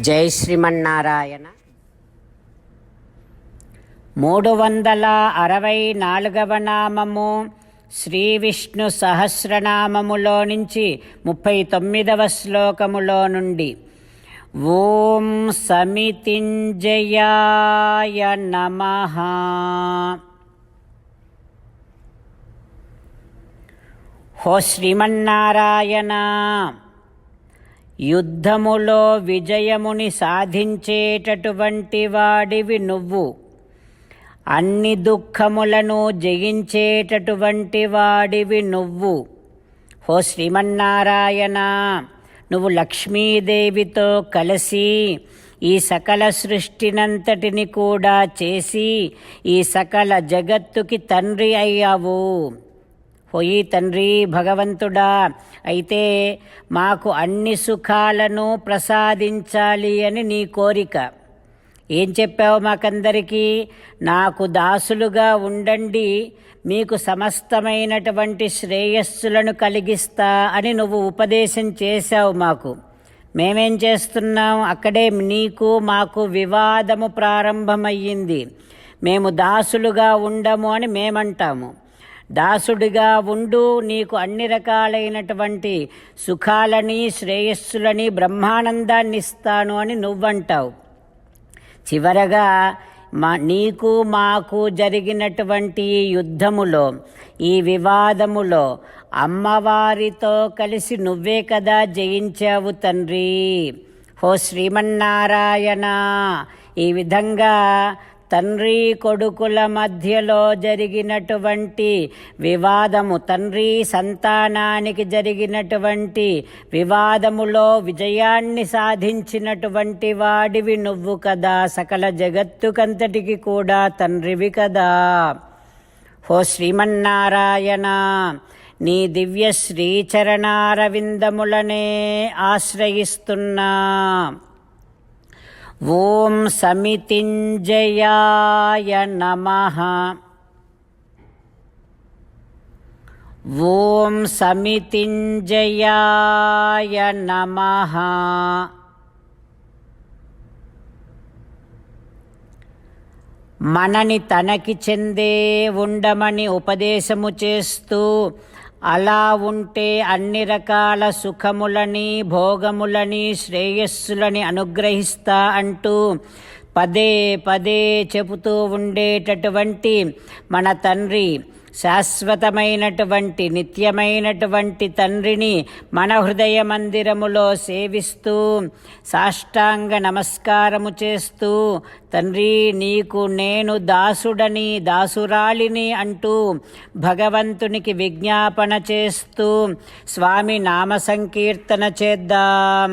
జై శ్రీమన్నారాయణ. మూడు వందల అరవై నాలుగవ నామము శ్రీ విష్ణు సహస్రనామములో నుంచి ముప్పై తొమ్మిదవ శ్లోకములో నుండి. ఓం సమితింజయాయ నమ. హో శ్రీమన్నారాయణ. యుద్ధములో విజయముని సాధించేటటువంటి వాడివి నువ్వు. అన్ని దుఃఖములను జయించేటటువంటి వాడివి నువ్వు. హో శ్రీమన్నారాయణ నువ్వు లక్ష్మీదేవితో కలిసి ఈ సకల సృష్టినంతటిని కూడా చేసి ఈ సకల జగత్తుకి తండ్రి అయ్యావు. పోయి తండ్రి భగవంతుడా అయితే మాకు అన్ని సుఖాలను ప్రసాదించాలి అని నీ కోరిక. ఏం చెప్పావు మాకందరికీ? నాకు దాసులుగా ఉండండి మీకు సమస్తమైనటువంటి శ్రేయస్సులను కలిగిస్తా అని నువ్వు ఉపదేశం చేశావు మాకు. మేమేం చేస్తున్నాం? అక్కడే నీకు మాకు వివాదము ప్రారంభమయ్యింది. మేము దాసులుగా ఉండము అని మేమంటాము. దాసుడిగా ఉండు నీకు అన్ని రకాలైనటువంటి సుఖాలని శ్రేయస్సులని బ్రహ్మానందాన్ని ఇస్తాను అని నువ్వంటావు. చివరగా మా నీకు మాకు జరిగినటువంటి యుద్ధములో ఈ వివాదములో అమ్మవారితో కలిసి నువ్వే కదా జయించావు తండ్రి. హో శ్రీమన్నారాయణ ఈ విధంగా తండ్రి కొడుకుల మధ్యలో జరిగినటువంటి వివాదము తండ్రి సంతానానికి జరిగినటువంటి వివాదములో విజయాన్ని సాధించినటువంటి వాడివి నువ్వు కదా. సకల జగత్తుకంతటికి కూడా తండ్రివి కదా. హో శ్రీమన్నారాయణ నీ దివ్య శ్రీచరణారవిందములనే ఆశ్రయిస్తున్నా. ఓం సమితింజయాయ నమ. ఓం సమితింజయాయ నమ. మనని తనకి చెందే ఉండమని ఉపదేశము చేస్తూ అలా ఉంటే అన్ని రకాల సుఖములని భోగములని శ్రేయస్సులని అనుగ్రహిస్తా అంటూ పదే పదే చెబుతూ ఉండేటటువంటి మన తండ్రి. శాశ్వతమైనటువంటి నిత్యమైనటువంటి తండ్రిని మన హృదయ మందిరములో సేవిస్తూ సాష్టాంగ నమస్కారము చేస్తూ తండ్రి నీకు నేను దాసుడని దాసురాలిని అంటూ భగవంతునికి విజ్ఞాపన చేస్తూ స్వామి నామ సంకీర్తన చేద్దాం.